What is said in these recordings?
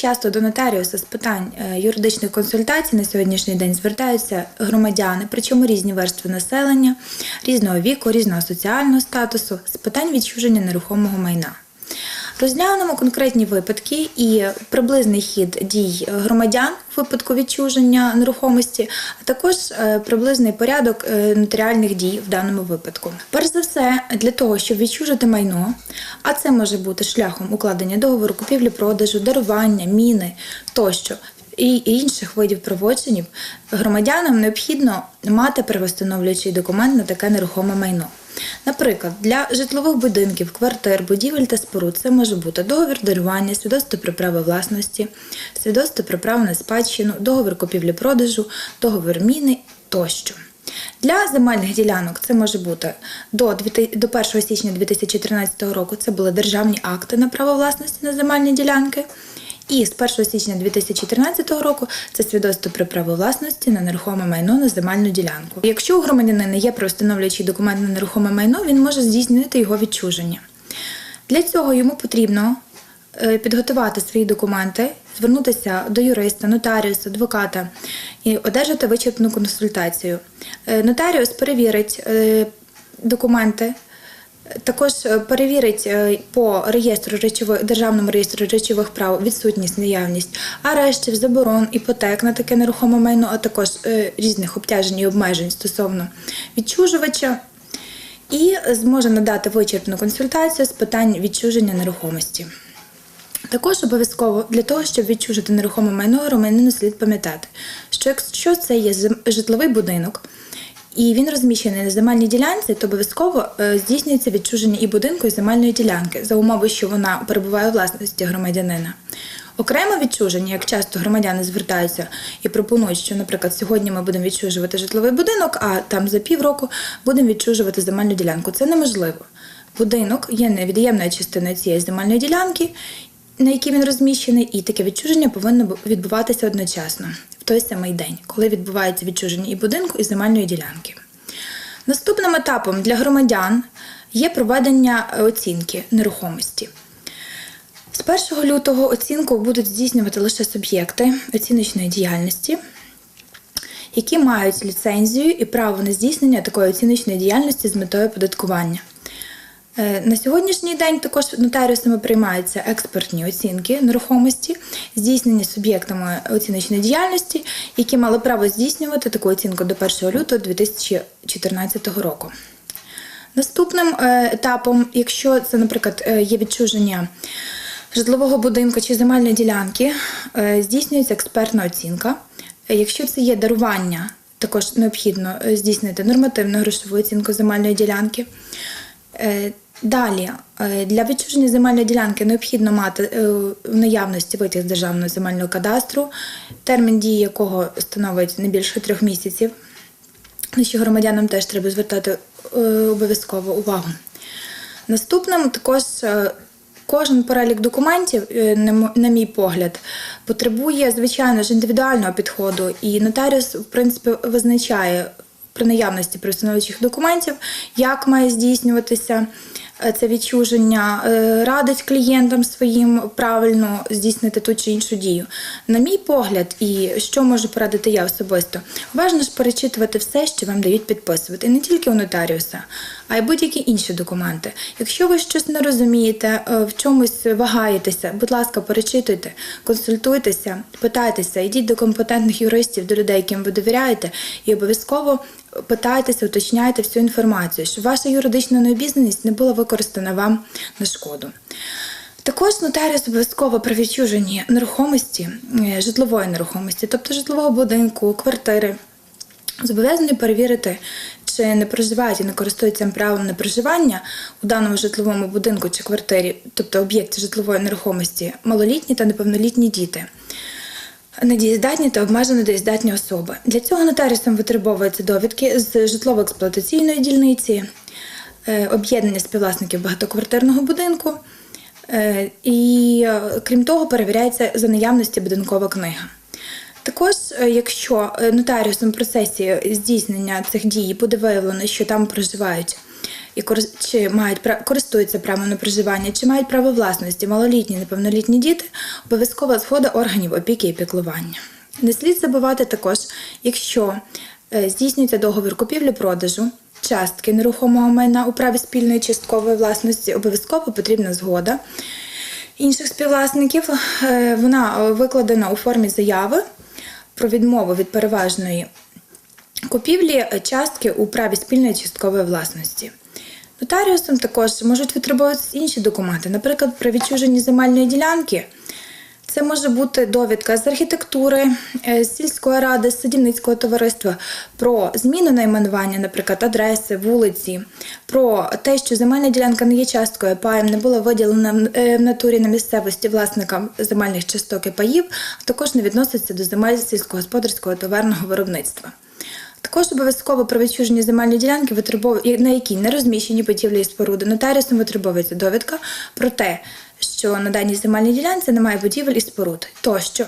часто до нотаріуса з питань е, юридичних консультацій на сьогоднішній день звертаються громадяни, причому різні верстви населення, різного віку, різного соціального статусу, з питань відчуження нерухомого майна. Розглянемо конкретні випадки і приблизний хід дій громадян в випадку відчуження нерухомості, а також е, приблизний порядок е, нотаріальних дій в даному випадку. Перш за все, для того, щоб відчужити майно, а це може бути шляхом укладення договору, купівлі-продажу, дарування, міни тощо. І інших видів проводженів громадянам необхідно мати правостановлюючий документ на таке нерухоме майно. Наприклад, для житлових будинків, квартир, будівель та споруд це може бути договір дарування, свідоцтво про право власності, свідоцтво про право на спадщину, договір купівлі-продажу, договір міни тощо. Для земельних ділянок це може бути до 1 січня 2013 року. Це були державні акти на право власності на земельні ділянки. І з 1 січня 2014 року це свідоцтво про право власності на нерухоме майно на земельну ділянку. Якщо у громадянина є правостановлюючий документ на нерухоме майно, він може здійснити його відчуження. Для цього йому потрібно е, підготувати свої документи, звернутися до юриста, нотаріуса, адвоката і одержати вичерпну консультацію. Е, Нотаріус перевірить е, документи. Також е, перевірить е, по реєстру речових державному реєстру речових прав відсутність, наявність арештів, заборон, іпотек на таке нерухоме майно, а також е, різних обтяжень і обмежень стосовно відчужувача, і зможе надати вичерпну консультацію з питань відчуження нерухомості. Також обов'язково для того, щоб відчужити нерухоме майно, громадянину слід пам'ятати, що якщо це є житловий будинок, і він розміщений на земельній ділянці, то обов'язково е, здійснюється відчуження і будинку, і земельної ділянки за умови, що вона перебуває у власності громадянина. Окремо відчуження, як часто громадяни звертаються і пропонують, що, наприклад, сьогодні ми будемо відчужувати житловий будинок, а там за півроку будемо відчужувати земельну ділянку. Це неможливо. Будинок є невід'ємною частиною цієї земельної ділянки, на якій він розміщений, і таке відчуження повинно відбуватися одночасно той самий день, коли відбувається відчуження і будинку, і земельної ділянки. Наступним етапом для громадян є проведення е, оцінки нерухомості. З 1 лютого оцінку будуть здійснювати лише суб'єкти оціночної діяльності, які мають ліцензію і право на здійснення такої оціночної діяльності з метою оподаткування. Е, На сьогоднішній день також нотаріусами приймаються експертні оцінки нерухомості, здійснені суб'єктами оціночної діяльності, які мали право здійснювати таку оцінку до 1 лютого 2014 року. Наступним е, етапом, якщо це, наприклад, е, є відчуження житлового будинку чи земельної ділянки, здійснюється експертна оцінка. Якщо це є дарування, також необхідно здійснити нормативну грошову оцінку земельної ділянки. Далі, е, для відчуження земельної ділянки необхідно мати е, в наявності витяг з державного земельного кадастру, термін дії якого становить не більше трьох місяців. На що громадянам теж треба звертати е, обов'язково увагу. Наступним також кожен перелік документів, на мій погляд, потребує, звичайно ж, індивідуального підходу, і нотаріус, в принципі, визначає при наявності представничих документів, як має здійснюватися це відчуження, е, радить клієнтам своїм правильно здійснити ту чи іншу дію. На мій погляд, і що можу порадити я особисто, важливо ж перечитувати все, що вам дають підписувати, і не тільки у нотаріуса, а й будь-які інші документи. Якщо ви щось не розумієте, е, в чомусь вагаєтеся, будь ласка, перечитуйте, консультуйтеся, питайтеся, йдіть до компетентних юристів, до людей, яким ви довіряєте, і обов'язково питайтеся, уточняйте всю інформацію, щоб ваша юридична необізнаність не була використана вам на шкоду. Також нотаріус обов'язково при відчуженні нерухомості, е, житлової нерухомості, тобто житлового будинку, квартири, зобов'язаний перевірити, чи не проживають і не користуються правом на проживання у даному житловому будинку чи квартирі, тобто об'єкті житлової нерухомості, малолітні та неповнолітні діти. Недієздатні та обмежено деєздатні особи. Для цього нотаріусом витребовуються довідки з житлово-експлуатаційної дільниці, е, об'єднання співвласників багатоквартирного будинку. Е, І е, крім того, перевіряється за наявності будинкова книга. Також, е, якщо е, нотаріусом в процесі здійснення цих дій буде виявлено, що там проживають і чи мають користуються правом на проживання, чи мають право власності малолітні неповнолітні діти, обов'язкова згода органів опіки і піклування. Не слід забувати також, якщо е, здійснюється договір купівлі-продажу, частки нерухомого майна у праві спільної часткової власності, обов'язково потрібна згода інших співвласників. Вона викладена у формі заяви про відмову від переважної купівлі частки у праві спільної часткової власності. Нотаріусом також можуть витребуватися інші документи, наприклад, при відчуженні земельної ділянки. Це може бути довідка з архітектури, е, з сільської ради, з садівницького товариства про зміну найменування, наприклад, адреси, вулиці, про те, що земельна ділянка не є часткою паєм, не була виділена е, в натурі на місцевості власникам земельних часток і паїв, а також не відноситься до земель сільськогосподарського товарного виробництва. Також обов'язково при відчуженні земельної ділянки, на якій не розміщені будівлі і споруди, нотаріусом витребовується довідка про те, що на даній земельній ділянці немає будівель і споруд тощо.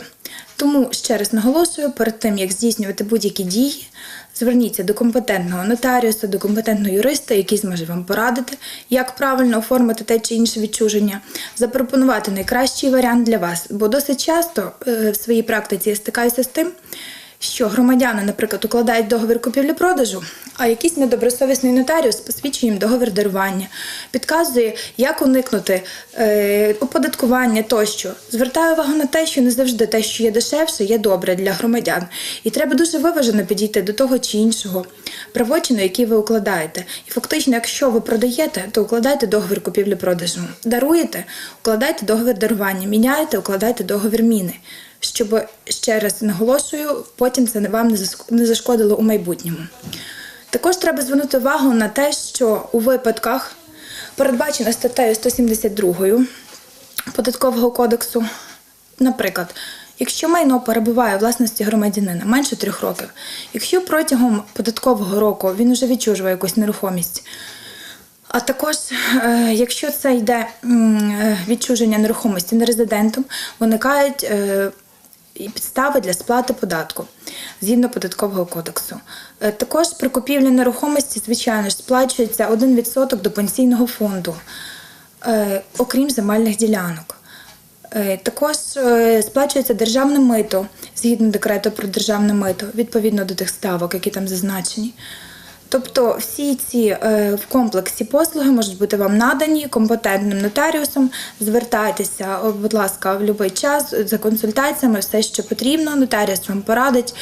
Тому ще раз наголошую, перед тим як здійснювати будь-які дії, зверніться до компетентного нотаріуса, до компетентного юриста, який зможе вам порадити, як правильно оформити те чи інше відчуження, запропонувати найкращий варіант для вас. Бо досить часто е, в своїй практиці я стикаюся з тим, що громадяни, наприклад, укладають договір купівлі-продажу, а якийсь недобросовісний нотаріус посвідчує їм договір дарування, підказує, як уникнути е, оподаткування тощо. Звертаю увагу на те, що не завжди те, що є дешевше, є добре для громадян. І треба дуже виважено підійти до того чи іншого правочину, який ви укладаєте. І фактично, якщо ви продаєте, то укладайте договір купівлі-продажу. Даруєте, укладайте договір дарування, міняєте, укладайте договір міни щоб ще раз наголошую, потім це вам не зашкодило у майбутньому. Також треба звернути увагу на те, що у випадках, передбачено статтею 172 Податкового кодексу, наприклад, якщо майно перебуває у власності громадянина менше трьох років, якщо протягом податкового року він вже відчужує якусь нерухомість, а також, е, якщо це йде е, відчуження нерухомості нерезидентом, виникають е, і підстави для сплати податку згідно податкового кодексу. Е, Також при купівлі нерухомості, звичайно ж, сплачується 1% до пенсійного фонду, е, окрім земельних ділянок. Е, Також сплачується державне мито згідно декрету про державне мито, відповідно до тих ставок, які там зазначені. Тобто всі ці е, в комплексі послуги можуть бути вам надані компетентним нотаріусом. Звертайтеся, будь ласка, в будь-який час за консультаціями, все, що потрібно, нотаріус вам порадить.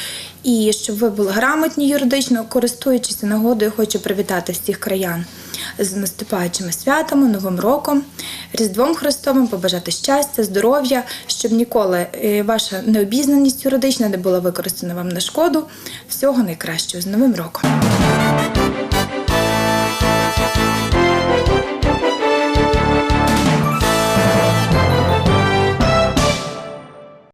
І щоб ви були грамотні юридично, користуючись нагодою, хочу привітати всіх краян з наступаючими святами, Новим роком, Різдвом Христовим, побажати щастя, здоров'я, щоб ніколи е, ваша необізнаність юридична не була використана вам на шкоду. Всього найкращого з Новим роком!